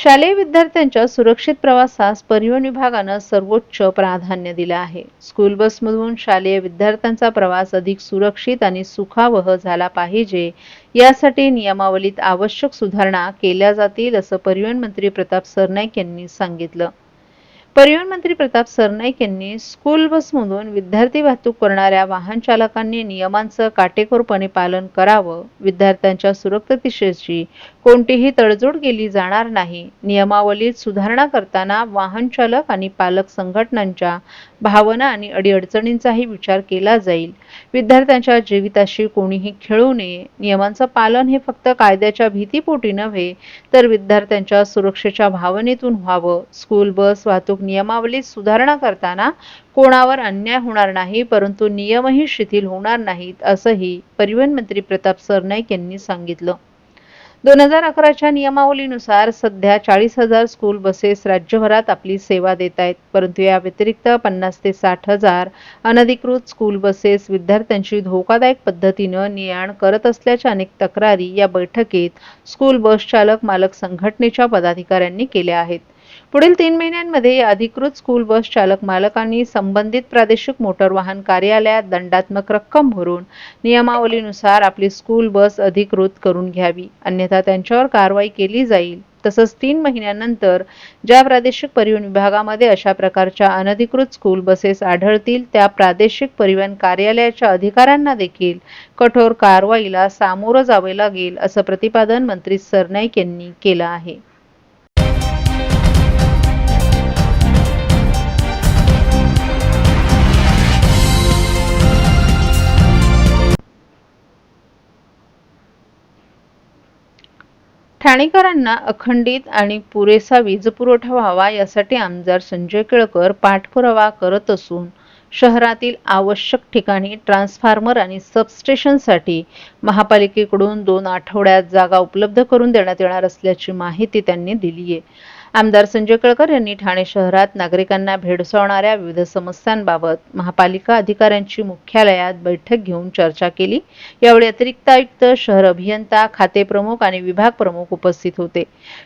शालेय विद्यार्थ्यांच्या सुरक्षित प्रवासास परिवहन विभागानं सर्वोच्च प्राधान्य दिलं आहे. स्कूल बसमधून शालेय विद्यार्थ्यांचा प्रवास अधिक सुरक्षित आणि सुखावह झाला पाहिजे. यासाठी नियमावलीत आवश्यक सुधारणा केल्या जातील असं परिवहन मंत्री प्रताप सरनाईक यांनी सांगितलं. परिवहन मंत्री प्रताप सरनाईक यांनी स्कूल बसमधून विद्यार्थी वाहतूक करणाऱ्या वाहन चालकांनी नियमांचं काटेकोरपणे पालन करावं. विद्यार्थ्यांच्या सुरक्षिततेशी कोणतीही तडजोड केली जाणार नाही. नियमावलीत सुधारणा करताना वाहन चालक आणि पालक संघटनांच्या भावना आणि अडीअडचणींचाही विचार केला जाईल. विद्यार्थ्यांच्या जीविताशी कोणीही खेळू नये. नियमांचं पालन हे फक्त कायद्याच्या भीतीपोटी नव्हे तर विद्यार्थ्यांच्या सुरक्षेच्या भावनेतून व्हावं. स्कूल बस वाहतूक नियमावलीत सुधारणा करताना कोणावर अन्याय होणार नाही परंतु नियमही शिथिल होणार नाहीत असंही परिवहन मंत्री प्रताप सरनाईक यांनी सांगितलं. दोन हजार अकराच्या नियमावलीनुसार सध्या चाळीस हजार स्कूल बसेस राज्यभरात आपली सेवा देत आहेत. परंतु या व्यतिरिक्त पन्नास ते साठ हजार अनधिकृत स्कूल बसेस विद्यार्थ्यांची धोकादायक पद्धतीनं ने करत असल्याच्या अनेक तक्रारी या बैठकीत स्कूल बस चालक मालक संघटनेच्या पदाधिकाऱ्यांनी केल्या आहेत. पुढील तीन महिन्यांमध्ये या अधिकृत स्कूल बस चालक मालकांनी संबंधित प्रादेशिक मोटर वाहन कार्यालयात दंडात्मक रक्कम भरून नियमावलीनुसार आपली स्कूल बस अधिकृत करून घ्यावी. अन्यथा त्यांच्यावर कारवाई केली जाईल. तसंच तीन महिन्यानंतर ज्या प्रादेशिक परिवहन विभागामध्ये अशा प्रकारच्या अनधिकृत स्कूल बसेस आढळतील त्या प्रादेशिक परिवहन कार्यालयाच्या अधिकाऱ्यांना देखील कठोर कारवाईला सामोरं जावे लागेल असं प्रतिपादन मंत्री सरनाईक यांनी केलं आहे. ठाणेकरांना अखंडित आणि पुरेसा वीजपुरवठा व्हावा यासाठी आमदार संजय केळकर पाठपुरावा करत असून शहरातील आवश्यक ठिकाणी ट्रान्सफॉर्मर आणि सबस्टेशनसाठी महापालिकेकडून दोन आठवड्यात जागा उपलब्ध करून देण्यात येणार असल्याची माहिती त्यांनी दिली आहे आमदार संजय केळकर यांनी ठाणे शहरात नागरिकांना भेडसावणाऱ्या विविध समस्यांबाबत महापालिका अधिकाऱ्यांची मुख्यालयात बैठक घेऊन चर्चा केली. यावेळी अतिरिक्त आयुक्त शहर अभियंता खाते प्रमुख आणि विभाग प्रमुख उपस्थित होते.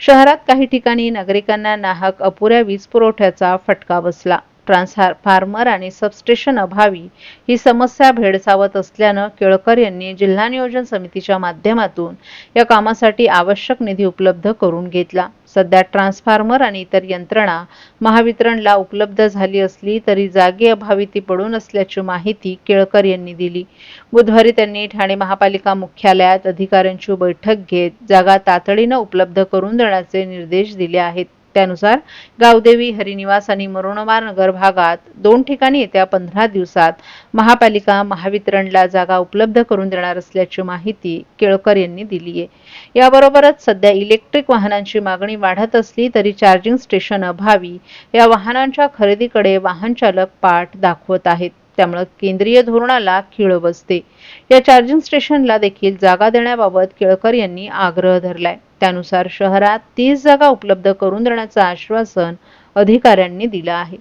शहरात काही ठिकाणी नागरिकांना नाहक अपुऱ्या वीज पुरवठ्याचा फटका बसला. ट्रान्सफार्मर आणि सबस्टेशन अभावी ही समस्या भेडसावत असल्यानं केळकर यांनी जिल्हा नियोजन समितीच्या माध्यमातून या कामासाठी आवश्यक निधी उपलब्ध करून घेतला. सध्या ट्रान्सफॉर्मर आणि इतर यंत्रणा महावितरणला उपलब्ध झाली असली तरी जागे अभावी ती पडून असल्याची माहिती केळकर यांनी दिली. बुधवारी त्यांनी ठाणे महापालिका मुख्यालयात अधिकाऱ्यांची बैठक घेत जागा तातडीनं उपलब्ध करून देण्याचे निर्देश दिले आहेत. त्यानुसार गावदेवी हरिनिवास आणि मरुणमार नगर भागात दोन ठिकाणी येत्या पंधरा दिवसात महापालिका महावितरणला जागा उपलब्ध करून देणार असल्याची माहिती केळकर यांनी दिली आहे. याबरोबरच सध्या इलेक्ट्रिक वाहनांची मागणी वाढत असली तरी चार्जिंग स्टेशन अभावी या वाहनांच्या खरेदीकडे वाहन चालक पाठ दाखवत आहेत. त्यामुळे केंद्रीय धोरणाला खिळ बसते. या चार्जिंग स्टेशनला देखील जागा देण्याबाबत केळकर यांनी आग्रह धरलाय. त्यानुसार शहरात तीस जागा उपलब्ध करून देण्याचं आश्वासन अधिकाऱ्यांनी दिलं आहे.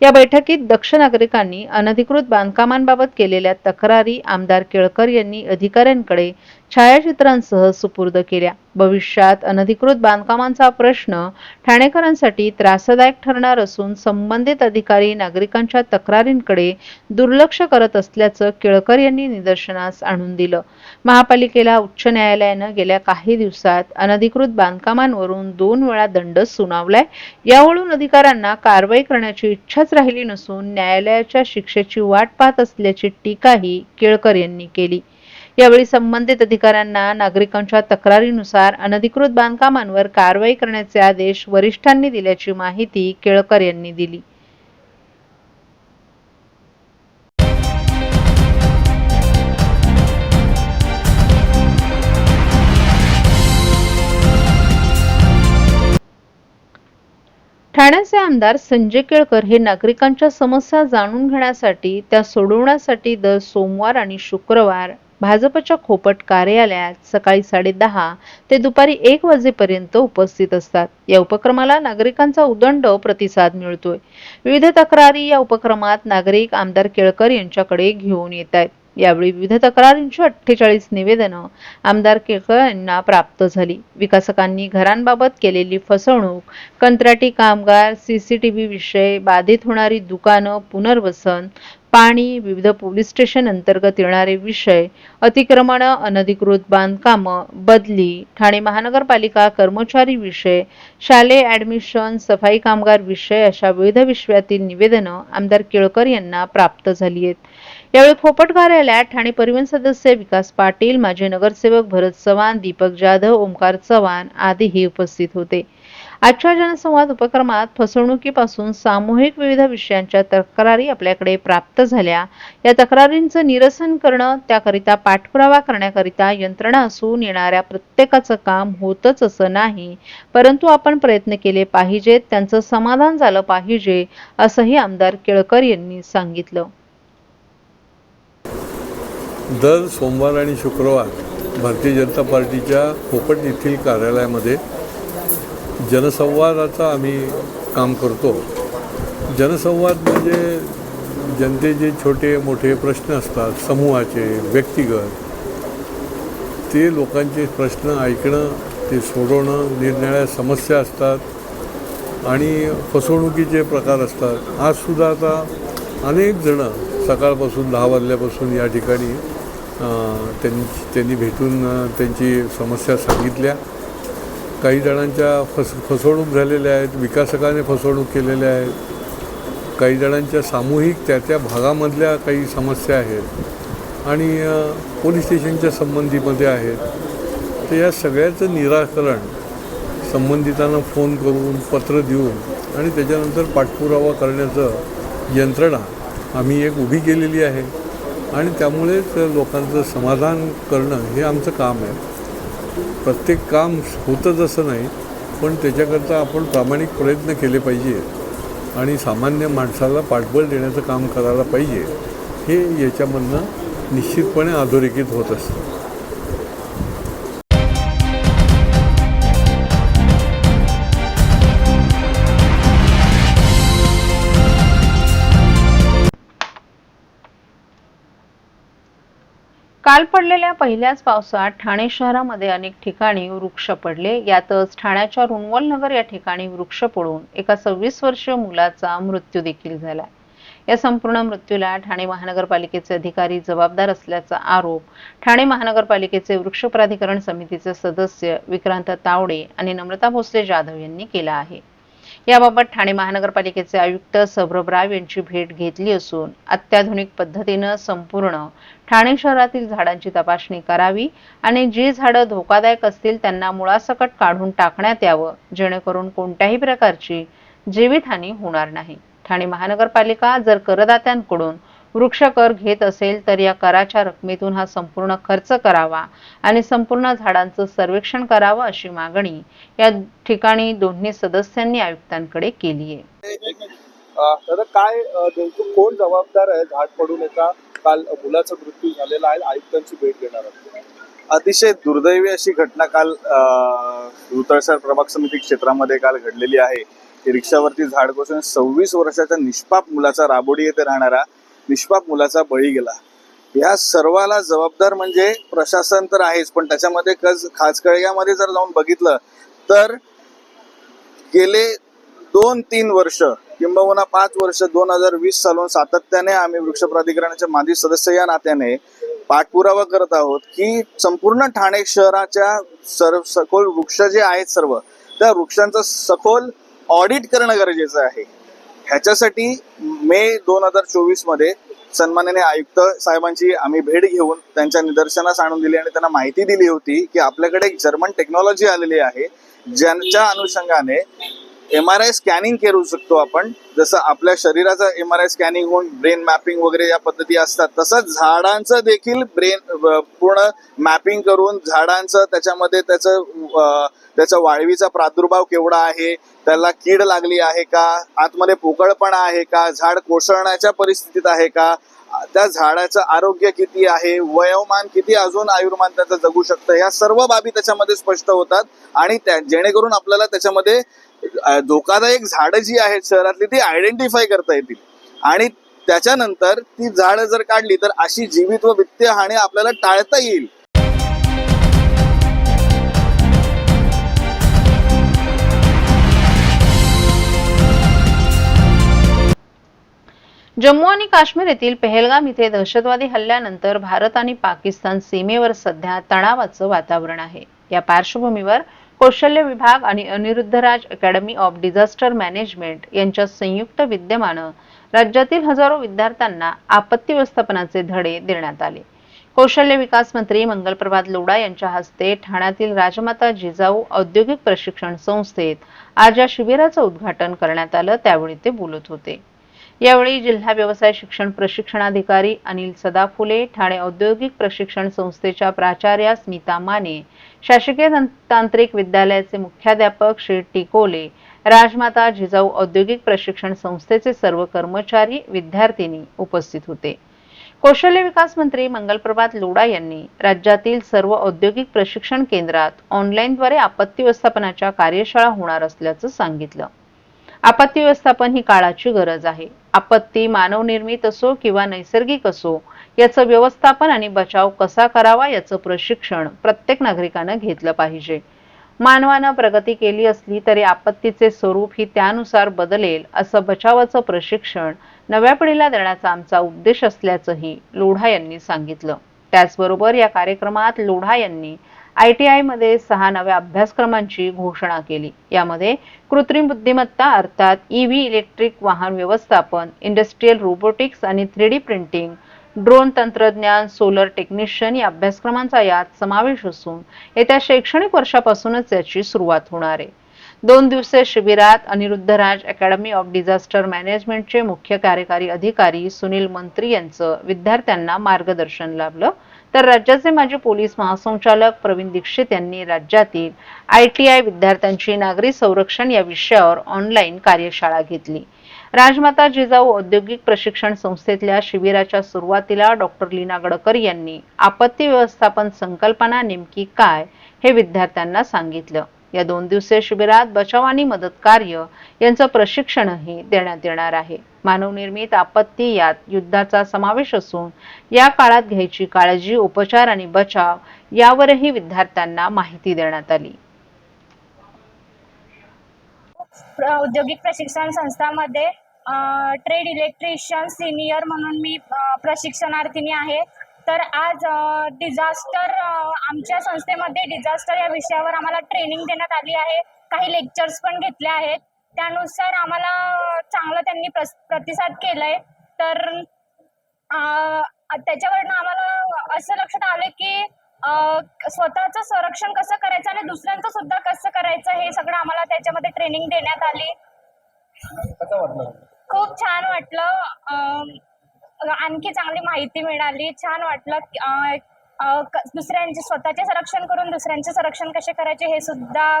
या बैठकीत दक्ष नागरिकांनी अनधिकृत बांधकामांबाबत केलेल्या तक्रारी आमदार केळकर यांनी अधिकाऱ्यांकडे छायाचित्रांसह सुपूर्द केल्या. भविष्यात अनधिकृत बांधकामांचा प्रश्न ठाणेकरांसाठी त्रासदायक ठरणार असून संबंधित अधिकारी नागरिकांच्या तक्रारींकडे दुर्लक्ष करत असल्याचं केळकर यांनी निदर्शनास आणून दिलं. महापालिकेला उच्च न्यायालयानं गेल्या काही दिवसात अनधिकृत बांधकामांवरून दोन वेळा दंड सुनावलाय. यावरून अधिकाऱ्यांना कारवाई करण्याची इच्छाच राहिली नसून न्यायालयाच्या शिक्षेची वाट पाहत असल्याची टीकाही केळकर यांनी केली. यावेळी संबंधित अधिकाऱ्यांना नागरिकांच्या तक्रारीनुसार अनधिकृत बांधकामांवर कारवाई करण्याचे आदेश वरिष्ठांनी दिल्याची माहिती केळकर यांनी दिली. ठाण्याचे आमदार संजय केळकर हे नागरिकांच्या समस्या जाणून घेण्यासाठी त्या सोडवण्यासाठी दर सोमवार आणि शुक्रवार भाजपच्या खोपट कार्यालयात सकाळी साडेदहा ते दुपारी एक वाजेपर्यंत उपस्थित असतात. या उपक्रमाला नागरिकांचा उदंड प्रतिसाद मिळतोय. विविध तक्रारी या उपक्रमात नागरिक आमदार केळकर यांच्याकडे घेऊन येत आहेत यावेळी विविध तक्रारींची अठ्ठेचाळीस निवेदनं आमदार केळकर यांना प्राप्त झाली. विकासकांनी घरांबाबत केलेली फसवणूक कंत्राटी कामगार सीसीटीव्ही विषय बाधित होणारी दुकानं पुनर्वसन पाणी विविध पोलीस स्टेशन अंतर्गत येणारे विषय अतिक्रमण अनधिकृत बांधकामं बदली ठाणे महानगरपालिका कर्मचारी विषय शालेय ऍडमिशन सफाई कामगार विषय अशा विविध विषयातील निवेदनं आमदार केळकर यांना प्राप्त झाली आहेत. यावेळी फोपट कार्यालयात ठाणे परिवहन सदस्य विकास पाटील माजी नगरसेवक भरत चव्हाण दीपक जाधव ओमकार चव्हाण आदीही उपस्थित होते. आजच्या जनसंवाद उपक्रमात फसवणुकीपासून सामूहिक विविध विषयांच्या तक्रारी आपल्याकडे प्राप्त झाल्या. या तक्रारींचं निरसन करणं त्याकरिता पाठपुरावा करण्याकरिता यंत्रणा असून येणाऱ्या प्रत्येकाचं काम होतच असं नाही. परंतु आपण प्रयत्न केले पाहिजेत त्यांचं समाधान झालं पाहिजे असंही आमदार केळकर यांनी सांगितलं. दर सोमवार आणि शुक्रवार भारतीय जनता पार्टीच्या पोपट येथील कार्यालयामध्ये जनसंवादाचं आम्ही काम करतो. जनसंवाद म्हणजे जनतेचे छोटे मोठे प्रश्न असतात समूहाचे व्यक्तिगत. ते लोकांचे प्रश्न ऐकणं ते सोडवणं निरनिराळ्या समस्या असतात आणि फसवणुकीचे प्रकार असतात. आजसुद्धा आता अनेक जणं सकाळपासून दहा वाजल्यापासून या ठिकाणी अं, त्यांनी भेटून त्यांची समस्या सांगितल्या. काही जणांच्या फस फसवणूक झालेल्या आहेत विकासकाने फसवणूक केलेल्या आहेत. काही जणांच्या सामूहिक त्या त्या भागामधल्या काही समस्या आहेत. आणि पोलीस स्टेशनच्या संबंधीमध्ये आहेत. तर या सगळ्याचं निराकरण संबंधितांना फोन करून पत्र देऊन आणि त्याच्यानंतर पाठपुरावा करण्याचं यंत्रणा आम्ही एक उभी केलेली आहे. आणि त्यामुळेच लोकांचं समाधान करणं हे आमचं काम आहे. प्रत्येक काम होतंच असं नाही पण त्याच्याकरता आपण प्रामाणिक प्रयत्न केले पाहिजे आणि सामान्य माणसाला पाठबळ देण्याचं काम करायला पाहिजे हे याच्यामधनं निश्चितपणे अधोरेखित होत असतं. काल पडलेल्या पहिल्याच पावसात ठाणे शहरामध्ये अनेक ठिकाणी वृक्ष पडले. यातच ठाण्याच्या रुणवल नगर या ठिकाणी वृक्ष पडून एका सव्वीस वर्षीय मुलाचा मृत्यू देखील झाला. या संपूर्ण मृत्यूला ठाणे महानगरपालिकेचे अधिकारी जबाबदार असल्याचा आरोप ठाणे महानगरपालिकेचे वृक्ष प्राधिकरण समितीचे सदस्य विक्रांत तावडे आणि नम्रता भोसले जाधव यांनी केला आहे. याबाबत ठाणे महानगरपालिकेचे आयुक्त सौरभ राव यांची भेट घेतली असून अत्याधुनिक पद्धतीनं संपूर्ण ठाणे शहरातील झाडांची तपासणी करावी आणि जी झाडं धोकादायक असतील त्यांना मुळासकट काढून टाकण्यात यावं जेणेकरून कोणत्याही प्रकारची जीवितहानी होणार नाही. ठाणे महानगरपालिका जर करदात्यांकडून वृक्ष कर घेत असेल तर या कराच्या रकमेतून हा संपूर्ण खर्च करावा आणि संपूर्ण झाडांचं सर्वेक्षण करावं अशी मागणी या ठिकाणी दोन्ही सदस्यांनी आयुक्तांकडे केली आहे. दादा काय नेमकं कोण जबाबदार आहे झाड पडून एका काल मुलाचा मृत्यू झालेला आहे आयुक्तांची भेट घेणार अतिशय दुर्दैवी अशी घटना काल रुतळसर प्रभाग समिती क्षेत्रामध्ये काल घडलेली आहे. की रिक्षावरती झाड कोसळून सव्वीस वर्षाच्या निष्पाप मुलाचा राबोडी येथे राहणारा निष्पाप मुलाचा बळी गेला. या सर्वाला जबाबदार म्हणजे प्रशासन तर आहेच पण त्याच्यामध्ये कज खाचकळग्यामध्ये जर जाऊन बघितलं तर गेले दोन तीन वर्ष किंबहुना पाच वर्ष दोन हजार वीस सालून सातत्याने आम्ही वृक्ष प्राधिकरणाचे माजी सदस्य या नात्याने पाठपुरावा करत आहोत की संपूर्ण ठाणे शहराच्या सर्व सखोल वृक्ष जे आहेत सर्व त्या वृक्षांचं सखोल ऑडिट करणं गरजेचं आहे. ह्याच्यासाठी मे दोन हजार चोवीसमध्ये सन्माननीय आयुक्त साहेबांची आम्ही भेट घेऊन त्यांच्या निदर्शनास आणून दिली आणि त्यांना माहिती दिली होती की आपल्याकडे एक जर्मन टेक्नॉलॉजी आलेली आहे ज्यांच्या अनुषंगाने एम आर आय स्कॅनिंग करू शकतो आपण. जसं आपल्या शरीराचं एम आर आय स्कॅनिंग होऊन ब्रेन मॅपिंग वगैरे या पद्धती असतात. तसंच झाडांचं देखील ब्रेन पूर्ण मॅपिंग करून झाडांचं त्याच्यामध्ये त्याचं त्याचा वाळवीचा प्रादुर्भाव केवढा आहे त्याला कीड लागली आहे का आतमध्ये पोकळपणा आहे का झाड कोसळण्याच्या परिस्थितीत आहे का त्या झाडाचं आरोग्य किती आहे वयोमान किती अजून आयुर्मान त्याचं जगू शकतं या सर्व बाबी त्याच्यामध्ये स्पष्ट होतात. आणि त्या जेणेकरून आपल्याला त्याच्यामध्ये धोकादायक झाडं जी आहेत शहरातली ती आयडेंटिफाय करता येतील. आणि त्याच्यानंतर ती झाडं जर काढली तर अशी जीवित व वित्तीय हानी आपल्याला टाळता येईल. जम्मू आणि काश्मीर येथील पेहलगाम इथे दहशतवादी हल्ल्यानंतर भारत आणि पाकिस्तान सीमेवर सध्या तणावाचं वातावरण आहे. या पार्श्वभूमीवर कौशल्य विभाग आणि Aniruddharaj academy of disaster management यांच्या संयुक्त विद्यमानं राज्यातील हजारो विद्यार्थ्यांना आपत्ती व्यवस्थापनाचे धडे देण्यात आले. कौशल्य विकास मंत्री मंगलप्रभात लोडा यांच्या हस्ते ठाण्यातील राजमाता जिजाऊ औद्योगिक प्रशिक्षण संस्थेत आज या शिबिराचं उद्घाटन करण्यात आलं त्यावेळी ते बोलत होते. यावेळी जिल्हा व्यवसाय शिक्षण प्रशिक्षणाधिकारी अनिल सदाफुले ठाणे औद्योगिक प्रशिक्षण संस्थेच्या प्राचार्या स्मिता माने शासकीय तांत्रिक विद्यालयाचे मुख्याध्यापक श्री टिकोले राजमाता जिजाऊ औद्योगिक प्रशिक्षण संस्थेचे सर्व कर्मचारी विद्यार्थिनी उपस्थित होते. कौशल्य विकास मंत्री मंगलप्रभात लोडा यांनी राज्यातील सर्व औद्योगिक प्रशिक्षण केंद्रात ऑनलाईनद्वारे आपत्ती व्यवस्थापनाच्या कार्यशाळा होणार असल्याचं सांगितलं. आपत्ती व्यवस्थापन ही काळाची गरज आहे. आपत्ती मानवनिर्मित असो किंवा नैसर्गिक असो याचं व्यवस्थापन आणि बचाव कसा करावा याचं प्रशिक्षण प्रत्येक नागरिकानं घेतलं पाहिजे. मानवानं प्रगती केली असली तरी आपत्तीचे स्वरूप ही त्यानुसार बदलेल असं बचावाचं प्रशिक्षण नव्या पिढीला देण्याचा आमचा उद्देश असल्याचंही लोढा यांनी सांगितलं. त्याचबरोबर या कार्यक्रमात लोढा यांनी आय टी आयमध्ये सहा नव्या अभ्यासक्रमांची घोषणा केली. यामध्ये कृत्रिम बुद्धिमत्ता अर्थात ईव्ही इलेक्ट्रिक वाहन व्यवस्थापन इंडस्ट्रीयल रोबोटिक्स आणि थ्री डी प्रिंटिंग ड्रोन तंत्रज्ञान सोलर टेक्निशियन या अभ्यासक्रमांचा यात समावेश असून येत्या शैक्षणिक वर्षापासूनच याची सुरुवात होणार आहे. दोन दिवसीय शिबिरात अनिरुद्धराज अकॅडमी ऑफ डिझास्टर मॅनेजमेंटचे मुख्य कार्यकारी अधिकारी सुनील मंत्री यांचं विद्यार्थ्यांना मार्गदर्शन लाभलं. तर राज्याचे माजी पोलीस महासंचालक प्रवीण दीक्षित यांनी राज्यातील आय टी आय विद्यार्थ्यांची नागरी संरक्षण या विषयावर ऑनलाईन कार्यशाळा घेतली. राजमाता जिजाऊ औद्योगिक प्रशिक्षण संस्थेतल्या शिबिराच्या सुरुवातीला डॉक्टर लीना गडकर यांनी आपत्ती व्यवस्थापन संकल्पना नेमकी काय हे विद्यार्थ्यांना सांगितलं. या दोन दिवसीय शिबिरात बचाव आणि मदत कार्य यांचं प्रशिक्षणही देण्यात येणार आहे. मानवनिर्मित आपत्ती यात युद्धाचा समावेश असून या काळात घ्यायची काळजी उपचार आणि बचाव यावरही विद्यार्थ्यांना माहिती देण्यात आली. औद्योगिक प्रशिक्षण संस्थामध्ये ट्रेड इलेक्ट्रिशियन सिनियर म्हणून मी प्रशिक्षणार्थीनी आहे. तर आज डिझास्टर आमच्या संस्थेमध्ये डिझास्टर या विषयावर आम्हाला ट्रेनिंग देण्यात आली आहे. काही लेक्चर्स पण घेतले आहेत. त्यानुसार आम्हाला चांगलं त्यांनी प्रस प्रतिसाद केला आहे तर त्याच्यावरनं आम्हाला असं लक्षात आलं की स्वतःचं संरक्षण कसं करायचं आणि दुसऱ्यांचं सुद्धा कसं करायचं हे सगळं आम्हाला त्याच्यामध्ये ट्रेनिंग देण्यात आली. खूप छान वाटलं. आणखी चांगली माहिती मिळाली. छान वाटलं दुसऱ्यांचे स्वतःचे संरक्षण करून दुसऱ्यांचे संरक्षण कसे करायचे हे सुद्धा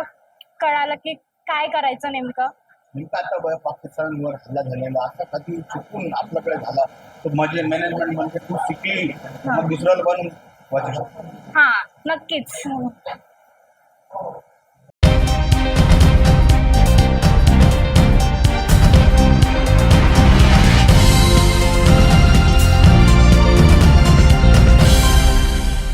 कळालं की काय करायचं नेमकं. नेमका आता ब- पाकिस्तानवर हल्ला झालेला असा कधी चुकून आपल्याकडे झाला तर माझे मॅनेजमेंट म्हणजे तू शिकली मग दुसऱ्याला पण वाचू शकतो. हां नक्कीच.